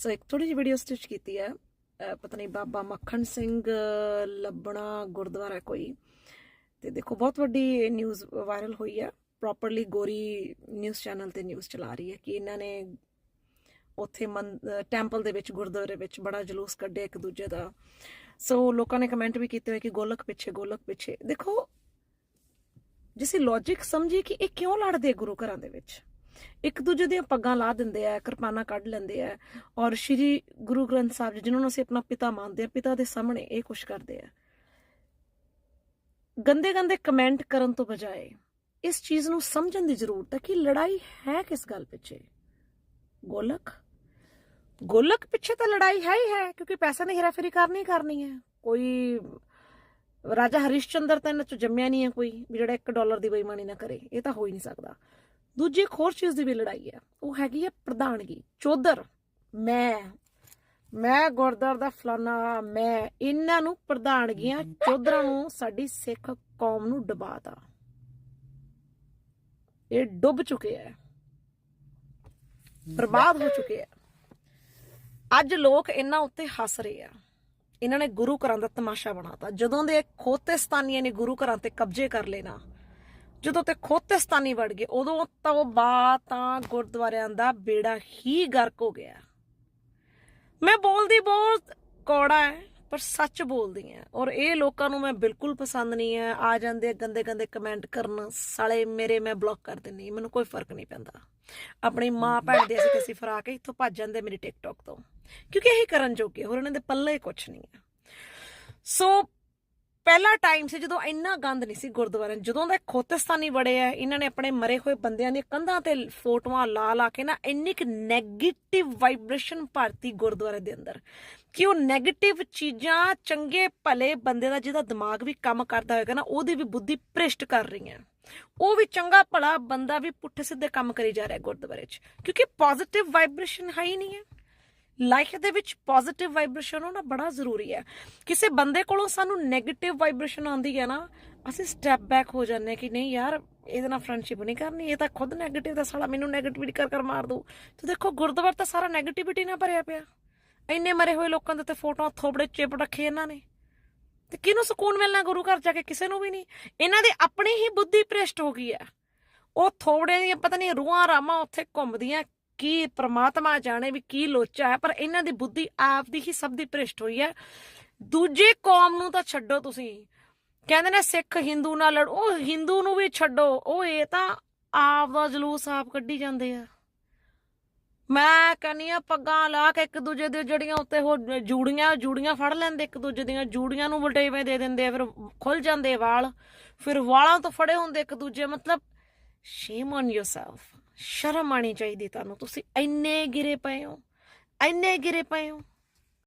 ਸੋ ਇੱਕ ਥੋੜੀ ਜਿਹੀ ਵੀਡੀਓ ਸਟਿਚ ਕੀਤੀ ਹੈ। ਪਤਾ ਨਹੀਂ ਬਾਬਾ ਮੱਖਣ ਸਿੰਘ ਲੱਭਣਾ ਗੁਰਦੁਆਰਾ ਕੋਈ। ਤੇ ਦੇਖੋ, ਬਹੁਤ ਵੱਡੀ ਨਿਊਜ਼ ਵਾਇਰਲ ਹੋਈ ਹੈ। ਪ੍ਰੋਪਰਲੀ ਗੋਰੀ ਨਿਊਜ਼ ਚੈਨਲ ਤੇ ਨਿਊਜ਼ ਚਲਾ ਰਹੀ ਹੈ ਕਿ ਇਹਨਾਂ ਨੇ ਉੱਥੇ ਟੈਂਪਲ ਦੇ ਵਿੱਚ, ਗੁਰਦੁਆਰੇ ਵਿੱਚ ਬੜਾ ਜਲੂਸ ਕੱਢਿਆ ਇੱਕ ਦੂਜੇ ਦਾ। ਸੋ ਲੋਕਾਂ ਨੇ ਕਮੈਂਟ ਵੀ ਕੀਤੇ ਹੋਏ ਕਿ ਗੋਲਕ ਪਿੱਛੇ ਗੋਲਕ ਪਿੱਛੇ। ਦੇਖੋ, ਜਿਸੇ ਲੌਜੀਕ ਸਮਝੀ ਕਿ ਇਹ ਕਿਉਂ ਲੜਦੇ ਗੁਰੂ ਘਰਾਂ ਦੇ ਵਿੱਚ? ਇੱਕ ਦੂਜੇ ਦੀਆਂ ਪੱਗਾਂ ਲਾ ਦਿੰਦੇ ਆ, ਕਿਰਪਾਨਾਂ ਕੱਢ ਲੈਂਦੇ ਆ ਔਰ ਸ਼੍ਰੀ ਗੁਰੂ ਗ੍ਰੰਥ ਸਾਹਿਬ ਜੀ, ਜਿਨ੍ਹਾਂ ਨੂੰ ਅਸੀਂ ਆਪਣਾ ਪਿਤਾ ਮੰਨਦੇ ਆ, ਪਿਤਾ ਦੇ ਸਾਹਮਣੇ ਇਹ ਕੁਛ ਕਰਦੇ ਆ। ਗੰਦੇ ਗੰਦੇ ਕਮੈਂਟ ਕਰਨ ਤੋਂ ਬਜਾਏ ਇਸ ਚੀਜ਼ ਨੂੰ ਸਮਝਣ ਦੀ ਜ਼ਰੂਰਤ ਹੈ ਕਿ ਲੜਾਈ ਹੈ ਕਿਸ ਗੱਲ ਪਿੱਛੇ? ਗੋਲਕ? ਗੋਲਕ ਪਿੱਛੇ ਤਾਂ ਲੜਾਈ ਹੈ ਹੀ ਹੈ, ਕਿਉਂਕਿ ਪੈਸਾ ਨਹੀਂ ਹੇਰਾਫੇਰੀ ਕਰਨੀ ਕਰਨੀ ਹੈ। ਕੋਈ ਰਾਜਾ ਹਰਿਸ਼ਚੰਦਰ ਤਾਂ ਇਹਨਾਂ ਚ ਜੰਮਿਆ ਨਹੀਂ ਹੈ ਕੋਈ, ਵੀ ਜਿਹੜਾ 1 ਡਾਲਰ ਦੀ ਬੇਈਮਾਨੀ ਨਾ ਕਰੇ, ਇਹ ਤਾਂ ਹੋ ਹੀ ਨਹੀਂ ਸਕਦਾ। ਦੂਜੀ ਇੱਕ ਹੋਰ ਚੀਜ਼ ਦੀ ਵੀ ਲੜਾਈ ਹੈ, ਉਹ ਹੈਗੀ ਹੈ ਪ੍ਰਧਾਨਗੀ। ਚੌਧਰ, ਮੈਂ ਮੈਂ ਗੁਰਦੁਆਰਾ ਦਾ ਫਲਾਨਾ, ਮੈਂ, ਇਹਨਾਂ ਨੂੰ ਪ੍ਰਧਾਨਗੀਆਂ, ਚੌਧਰਾਂ ਨੂੰ ਸਾਡੀ ਸਿੱਖ ਕੌਮ ਨੂੰ ਡਬਾਤਾ। ਇਹ ਡੁੱਬ ਚੁੱਕੇ ਹੈ। ਬਰਬਾਦ ਹੋ ਚੁੱਕੇ ਹੈ। ਅੱਜ ਲੋਕ ਇਹਨਾਂ ਉੱਤੇ ਹੱਸ ਰਹੇ ਆ। ਇਹਨਾਂ ਨੇ ਗੁਰੂ ਘਰਾਂ ਦਾ ਤਮਾਸ਼ਾ ਬਣਾਤਾ। ਜਦੋਂ ਦੇ ਖੋਤੇਸਤਾਨੀਆਂ ਨੇ ਗੁਰੂ ਘਰਾਂ ਤੇ ਕਬਜ਼ੇ ਕਰ ਲੈਣਾ ਜਦੋਂ ਤੇ ਖੋਤੇਸਤਾਨੀ ਵੜ ਗਏ, ਉਦੋਂ ਤੋਂ ਬਾਅਦ ਤਾਂ ਗੁਰਦੁਆਰਿਆਂ ਦਾ ਬੇੜਾ ਹੀ ਗਰਕ ਹੋ ਗਿਆ। ਮੈਂ ਬੋਲਦੀ ਬਹੁਤ ਕੌੜਾ ਹੈ ਪਰ ਸੱਚ ਬੋਲਦੀ ਹਾਂ ਔਰ ਇਹ ਲੋਕਾਂ ਨੂੰ ਮੈਂ ਬਿਲਕੁਲ ਪਸੰਦ ਨਹੀਂ ਹੈ ਆ ਜਾਂਦੇ ਗੰਦੇ ਗੰਦੇ ਕਮੈਂਟ ਕਰਨ, ਸਾਲੇ ਮੇਰੇ ਮੈਂ ਬਲੌਕ ਕਰ ਦਿੰਨੀ ਮੈਨੂੰ ਕੋਈ ਫ਼ਰਕ ਨਹੀਂ ਪੈਂਦਾ। ਆਪਣੀ ਮਾਂ ਭੈਣ ਦੇ ਅਸੀਂ ਕਿਸੇ ਫਰਾ ਕੇ ਇੱਥੋਂ ਭੱਜ ਜਾਂਦੇ ਮੇਰੀ ਟਿਕਟੌਕ ਤੋਂ। ਕਿਉਂਕਿ ਇਹੀ ਕਰਨ ਜੋਗੇ, ਹੋਰ ਇਹਨਾਂ ਦੇ ਪੱਲੇ ਕੁਛ ਨਹੀਂ ਹੈ ਸੋ ਪਹਿਲਾ ਟਾਈਮ ਸੀ ਜਦੋਂ ਇੰਨਾ ਗੰਦ ਨਹੀਂ ਸੀ ਗੁਰਦੁਆਰਿਆਂ ਜਦੋਂ ਦਾ ਖੋਤਿਸਤਾਨੀ ਬੜੇ ਆ, ਇਹਨਾਂ ਨੇ ਆਪਣੇ ਮਰੇ ਹੋਏ ਬੰਦਿਆਂ ਦੀਆਂ ਕੰਧਾਂ ਤੇ ਫੋਟੋਆਂ ਲਾ ਲਾ ਕੇ ਨਾ ਇੰਨੀ ਕਿ 네ਗੇਟਿਵ ਵਾਈਬ੍ਰੇਸ਼ਨ ਭਾਰਤੀ ਗੁਰਦੁਆਰੇ ਦੇ ਅੰਦਰ ਕਿ ਉਹ 네ਗੇਟਿਵ ਚੀਜ਼ਾਂ ਚੰਗੇ ਭਲੇ ਬੰਦੇ ਦਾ ਜਿਹਦਾ ਦਿਮਾਗ ਵੀ ਕੰਮ ਕਰਦਾ ਹੋਏਗਾ ਨਾ, ਉਹਦੀ ਵੀ ਬੁੱਧੀ ਭ੍ਰਿਸ਼ਟ ਕਰ ਰਹੀਆਂ। ਉਹ ਵੀ ਚੰਗਾ ਭਲਾ ਬੰਦਾ ਵੀ ਪੁੱਠੇ ਸਿੱਧੇ ਕੰਮ ਕਰੀ ਜਾ ਰਿਹਾ ਗੁਰਦੁਆਰੇ 'ਚ, ਕਿਉਂਕਿ ਪੋਜ਼ਿਟਿਵ ਵਾਈਬ੍ਰੇਸ਼ਨ ਹੈ ਹੀ ਨਹੀਂ ਹੈ। ਲਾਈਫ ਦੇ ਵਿੱਚ ਪੋਜ਼ਿਟਿਵ ਵਾਈਬ੍ਰੇਸ਼ਨ ਹੋਣਾ ਬੜਾ ਜ਼ਰੂਰੀ ਹੈ। ਕਿਸੇ ਬੰਦੇ ਕੋਲੋਂ ਸਾਨੂੰ ਨੈਗੇਟਿਵ ਵਾਈਬ੍ਰੇਸ਼ਨ ਆਉਂਦੀ ਹੈ ਨਾ, ਅਸੀਂ ਸਟੈਪ ਬੈਕ ਹੋ ਜਾਂਦੇ ਕਿ ਨਹੀਂ ਯਾਰ, ਇਹਦੇ ਨਾਲ ਫਰੈਂਡਸ਼ਿਪ ਨਹੀਂ ਕਰਨੀ, ਇਹ ਤਾਂ ਖੁਦ ਨੈਗੇਟਿਵ ਦਾ ਸਾਲਾ ਮੈਨੂੰ ਨੈਗੇਟਿਵਿਟੀ ਕਰ ਕਰ ਮਾਰ ਦੂ ਤੂੰ ਦੇਖੋ, ਗੁਰਦੁਆਰਾ ਤਾਂ ਸਾਰਾ ਨੈਗੇਟਿਵਿਟੀ ਨਾਲ ਭਰਿਆ ਪਿਆ। ਇੰਨੇ ਮਰੇ ਹੋਏ ਲੋਕਾਂ ਦੇ ਤੇ ਫੋਟੋਆਂ ਥੋਬੜੇ ਚਿਪ ਰੱਖੇ ਇਹਨਾਂ ਨੇ। ਤੇ ਕਿਹਨੂੰ ਸਕੂਨ ਮਿਲਣਾ ਗੁਰੂ ਘਰ ਜਾ ਕੇ, ਕਿਸੇ ਨੂੰ ਵੀ ਨਹੀਂ। ਇਹਨਾਂ ਦੇ ਆਪਣੀ ਹੀ ਬੁੱਧੀ ਭ੍ਰਿਸ਼ਟ ਹੋ ਗਈ ਹੈ। ਉਹ ਥੋੜੇ ਦੀਆਂ, ਪਤਾ ਨਹੀਂ, ਰੂਹਾਂ ਰਾਮਾਂ ਉੱਥੇ ਘੁੰਮਦੀਆਂ ਕੀ ਪ੍ਰਮਾਤਮਾ ਜਾਣੇ ਵੀ ਕੀ ਲੋਚਾ ਹੈ, ਪਰ ਇਹਨਾਂ ਦੀ ਬੁੱਧੀ ਆਪ ਦੀ ਹੀ ਸਭ ਦੀ ਭ੍ਰਿਸ਼ਟ ਹੋਈ ਹੈ। ਦੂਜੀ ਕੌਮ ਨੂੰ ਤਾਂ ਛੱਡੋ ਤੁਸੀਂ। ਕਹਿੰਦੇ ਨੇ ਸਿੱਖ ਹਿੰਦੂ ਨਾਲ ਲੜ, ਉਹ ਹਿੰਦੂ ਨੂੰ ਵੀ ਛੱਡੋ। ਉਹ ਇਹ ਤਾਂ ਆਪ ਦਾ ਜਲੂਸ ਆਪ ਕੱਢੀ ਜਾਂਦੇ ਆ। ਮੈਂ ਕਹਿੰਨੀ ਆ ਪੱਗਾਂ ਲਾ ਕੇ ਇੱਕ ਦੂਜੇ ਦੇ ਜੜੀਆਂ ਉੱਤੇ ਉਹ ਜੂੜੀਆਂ ਜੂੜੀਆਂ ਫੜ ਲੈਂਦੇ, ਇੱਕ ਦੂਜੇ ਦੀਆਂ ਜੂੜੀਆਂ ਨੂੰ ਵਲਟੇਵੇਂ ਦੇ ਦਿੰਦੇ ਆ, ਫਿਰ ਖੁੱਲ ਜਾਂਦੇ ਵਾਲ, ਫਿਰ ਵਾਲਾਂ ਤੋਂ ਫੜੇ ਹੁੰਦੇ ਇੱਕ ਦੂਜੇ, ਮਤਲਬ ਸ਼ੇਮ ਔਨ yourself ਸ਼ਰਮ ਆਣੀ ਚਾਹੀਦੀ ਤੁਹਾਨੂੰ। ਤੁਸੀਂ ਇੰਨੇ ਗਿਰੇ ਪਏ ਹੋ। ਇੰਨੇ ਗਿਰੇ ਪਏ ਹੋ।